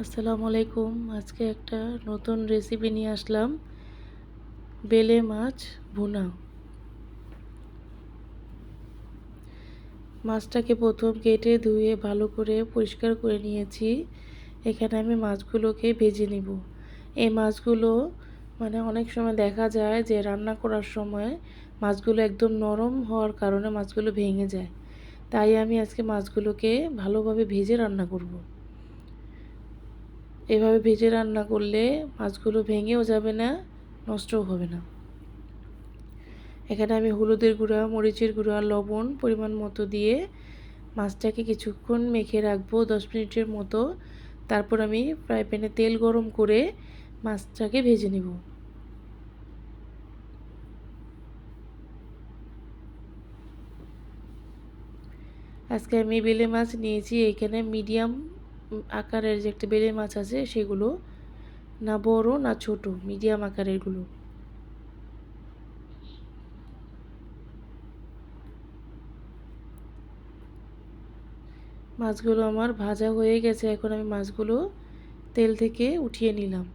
আসসালামু আলাইকুম। আজকে একটা নতুন রেসিপি নিয়ে আসলাম। বেলে মাছ ভুনা। মাছটাকে প্রথম কেটে ধুয়ে ভালো করে পরিষ্কার করে নিয়েছি। এখানে আমি মাছগুলোকে ভেজে নিব। এই মাছগুলো মানে অনেক সময় দেখা যায় যে রান্না করার সময় মাছগুলো একদম নরম হওয়ার কারণে মাছগুলো ভেঙে যায়। তাই আমি আজকে মাছগুলোকে ভালোভাবে ভেজে রান্না করব। এভাবে ভেজে রান্না করলে মাছগুলো ভেঙেও যাবে না, নষ্টও হবে না। এখানে আমি হলুদের গুঁড়া, মরিচের গুঁড়া, লবণ পরিমাণ মতো দিয়ে মাছটাকে কিছুক্ষণ মেখে রাখব দশ মিনিটের মতো। তারপর আমি ফ্রাই প্যানে তেল গরম করে মাছটাকে ভেজে নেব। আজকে আমি বেলে মাছ নিয়েছি, এখানে মিডিয়াম আকারের যে একটা বেলে মাছ আছে, সেগুলো না বড় না ছোট মিডিয়াম আকারেরগুলো। মাছগুলো আমার ভাজা হয়ে গেছে, এখন আমি মাছগুলো তেল থেকে উঠিয়ে নিলাম।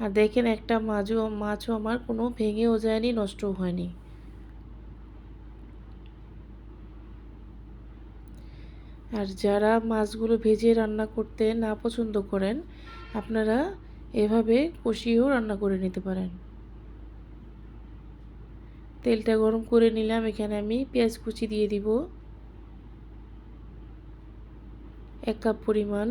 আর দেখেন, একটা মাছও মাছও আমার কোনো ভেঙেও যায়নি, নষ্টও হয়নি। আর যারা মাছগুলো ভেজে রান্না করতে না পছন্দ করেন, আপনারা এভাবে কষিয়েও রান্না করে নিতে পারেন। তেলটা গরম করে নিলাম, এখানে আমি পেঁয়াজ কুচি দিয়ে দিব। এক কাপ পরিমাণ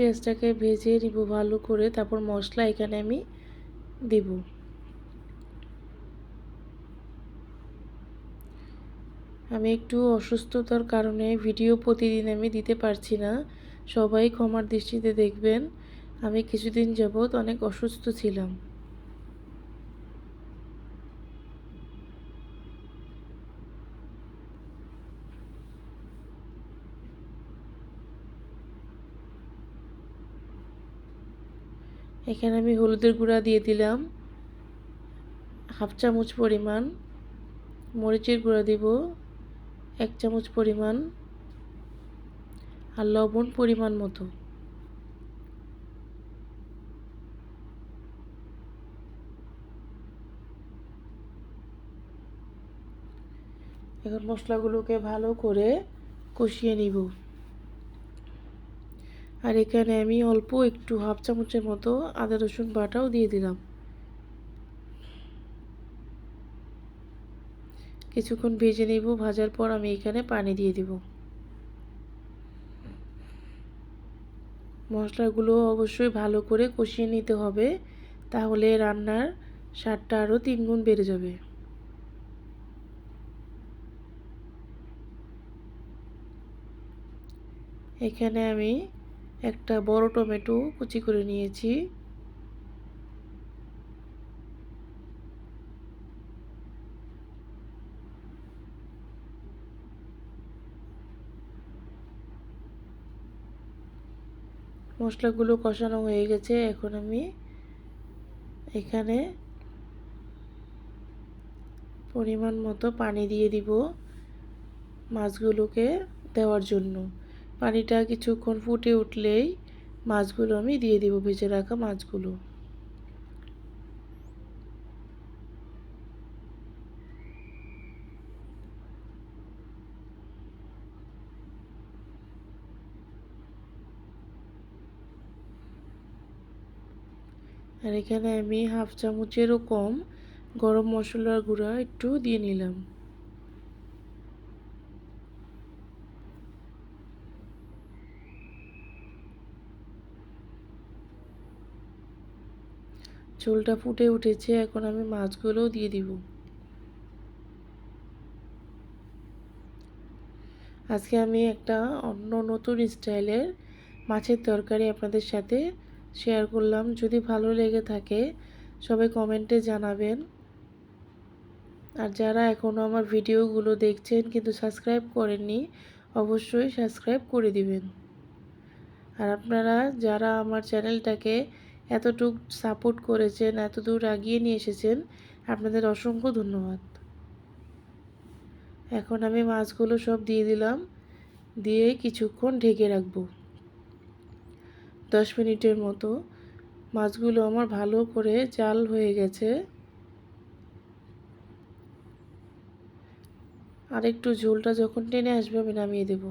পেঁয়াজটাকে ভেজে নিব ভালো করে। তারপর মশলা এখানে আমি দেব। আমি একটু অসুস্থতার কারণে ভিডিও প্রতিদিন আমি দিতে পারছি না। সবাই ক্ষমার দৃষ্টিতে দেখবেন। আমি কিছুদিন যাবৎ অনেক অসুস্থ ছিলাম। এখানে আমি হলুদের গুঁড়া দিয়ে দিলাম। হাফ চামচ পরিমাণ মরিচের গুঁড়া দিব, এক চামচ পরিমাণ আর লবণ পরিমাণ মতো। এখন মশলাগুলোকে ভালো করে কষিয়ে নিব। আর এখানে আমি অল্প একটু হাফ চামচের মতো আদা রসুন বাটাও দিয়ে দিলাম। কিছুক্ষণ ভেজে নেব, ভাজার পর আমি এখানে পানি দিয়ে দিব। মশলাগুলো অবশ্যই ভালো করে কষিয়ে নিতে হবে, তাহলে রান্নার স্বাদটা আরও তিনগুণ বেড়ে যাবে। এখানে আমি একটা বড় টমেটো কুচি করে নিয়েছি। মশলাগুলো কষানো হয়ে গেছে, এখন আমি এখানে পরিমাণ মতো পানি দিয়ে দিব মাছগুলোকে দেওয়ার জন্য। পানিটা কিছুক্ষণ ফুটে উঠলেই মাছগুলো আমি দিয়ে দিব, ভেজে রাখা মাছগুলো। আর এখানে আমি হাফ চামচেরও কম গরম মশলার গুঁড়া একটু দিয়ে নিলাম। ঝোলটা ফুটে উঠেছে, এখন আমি মাছগুলোও দিয়ে দিব। আজকে আমি একটা অন্য নতুন স্টাইলের মাছের তরকারি আপনাদের সাথে শেয়ার করলাম। যদি ভালো লেগে থাকে, সবাই কমেন্টে জানাবেন। আর যারা এখনও আমার ভিডিওগুলো দেখছেন কিন্তু সাবস্ক্রাইব করেননি, অবশ্যই সাবস্ক্রাইব করে দিবেন। আর আপনারা যারা আমার চ্যানেলটাকে এতটুক সাপোর্ট করেছেন এত দূর আগিয়ে নিয়ে এসেছেন, আপনাদের অসংখ্য ধন্যবাদ। এখন আমি মাছগুলো সব দিয়ে দিলাম, দিয়ে কিছুক্ষণ ঢেকে রাখব। দশ মিনিটের মতো। মাছগুলো আমার ভালো করে জাল হয়ে গেছে। আর একটু ঝোলটা যখন টেনে আসবে আমি নামিয়ে দেব।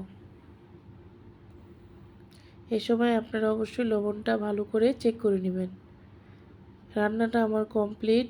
এ সময় আপনারা অবশ্যই লবণটা ভালো করে চেক করে নেবেন। রান্নাটা আমার কমপ্লিট